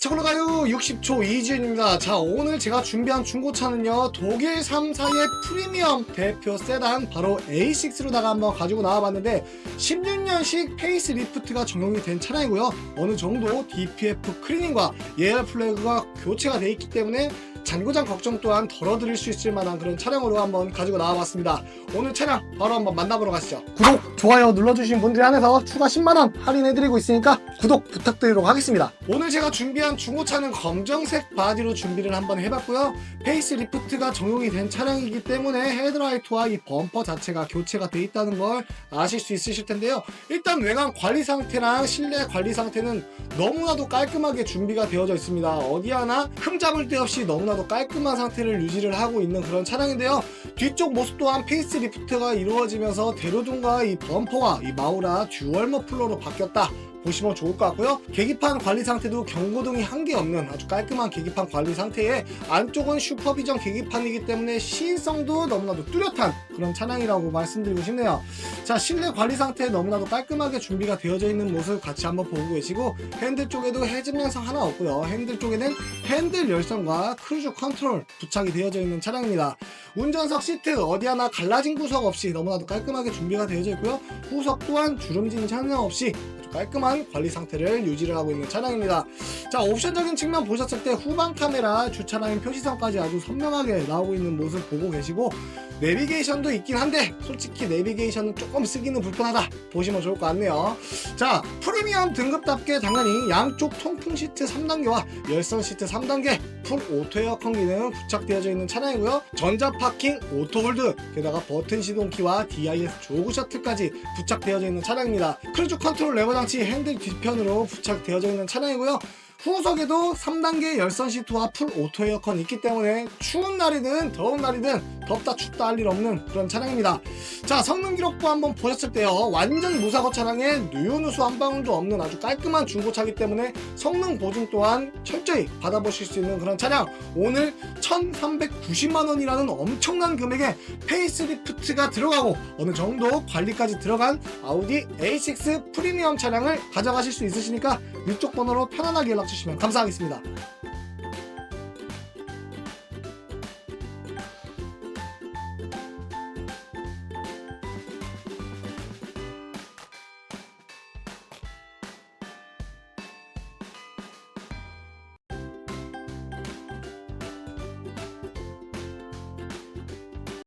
자, 올라가요. 60초 이지윤입니다. 자, 오늘 제가 준비한 중고차는요, 독일 3사의 프리미엄 대표 세단, 바로 A6로다가 한번 가지고 나와봤는데, 16년식 페이스 리프트가 적용이 된 차량이고요. 어느 정도 DPF 클리닝과 예열 플래그가 교체가 돼 있기 때문에 잔고장 걱정 또한 덜어드릴 수 있을 만한 그런 차량으로 한번 가지고 나와봤습니다. 오늘 차량 바로 한번 만나보러 가시죠. 구독, 좋아요 눌러주신 분들에 한해서 추가 10만원 할인해드리고 있으니까 구독 부탁드리도록 하겠습니다. 오늘 제가 준비한 중고차는 검정색 바디로 준비를 한번 해봤고요. 페이스 리프트가 적용이 된 차량이기 때문에 헤드라이트와 이 범퍼 자체가 교체가 돼 있다는 걸 아실 수 있으실 텐데요. 일단 외관 관리 상태랑 실내 관리 상태는 너무나도 깔끔하게 준비가 되어져 있습니다. 어디 하나 흠잡을 데 없이 너무나도 깔끔한 상태를 유지를 하고 있는 그런 차량인데요. 뒤쪽 모습 또한 페이스 리프트가 이루어지면서 대로등과 이 범퍼와 이 마우라 듀얼 머플러로 바뀌었다. 보시면 좋을 것 같고요. 계기판 관리 상태도 경고등이 한 개 없는 아주 깔끔한 계기판 관리 상태에 안쪽은 슈퍼비전 계기판이기 때문에 시인성도 너무나도 뚜렷한 그런 차량이라고 말씀드리고 싶네요. 자 실내 관리 상태 너무나도 깔끔하게 준비가 되어져 있는 모습 같이 한번 보고 계시고 핸들 쪽에도 해즘 양상 하나 없고요. 핸들 쪽에는 핸들 열선과 크루즈 컨트롤 부착이 되어져 있는 차량입니다. 운전석 시트 어디 하나 갈라진 구석 없이 너무나도 깔끔하게 준비가 되어져 있고요. 후석 또한 주름진 차량 없이 깔끔한 관리 상태를 유지를 하고 있는 차량입니다. 자 옵션적인 측면 보셨을 때 후방 카메라 주차라인 표시선까지 아주 선명하게 나오고 있는 모습 보고 계시고 내비게이션도 있긴 한데 솔직히 내비게이션은 조금 쓰기는 불편하다 보시면 좋을 것 같네요. 자 프리미엄 등급답게 당연히 양쪽 통풍 시트 3단계와 열선 시트 3단계 풀 오토 에어컨 기능 부착되어져 있는 차량이고요. 전자 파킹 오토 홀드 게다가 버튼 시동키와 DIS 조그 셔틀까지 부착되어져 있는 차량입니다. 크루즈 컨트롤 레버 장치 핸들 뒤편으로 부착되어져 있는 차량이고요. 후석에도 3단계 열선 시트와 풀 오토 에어컨이 있기 때문에 추운 날이든 더운 날이든 덥다 춥다 할 일 없는 그런 차량입니다. 자 성능 기록부 한번 보셨을 때요 완전 무사고 차량에 누유누수 한 방울도 없는 아주 깔끔한 중고차기 때문에 성능 보증 또한 철저히 받아보실 수 있는 그런 차량 오늘 1390만원이라는 엄청난 금액에 페이스리프트가 들어가고 어느 정도 관리까지 들어간 아우디 A6 프리미엄 차량을 가져가실 수 있으시니까 위쪽 번호로 편안하게 연락 주시면 감사하겠습니다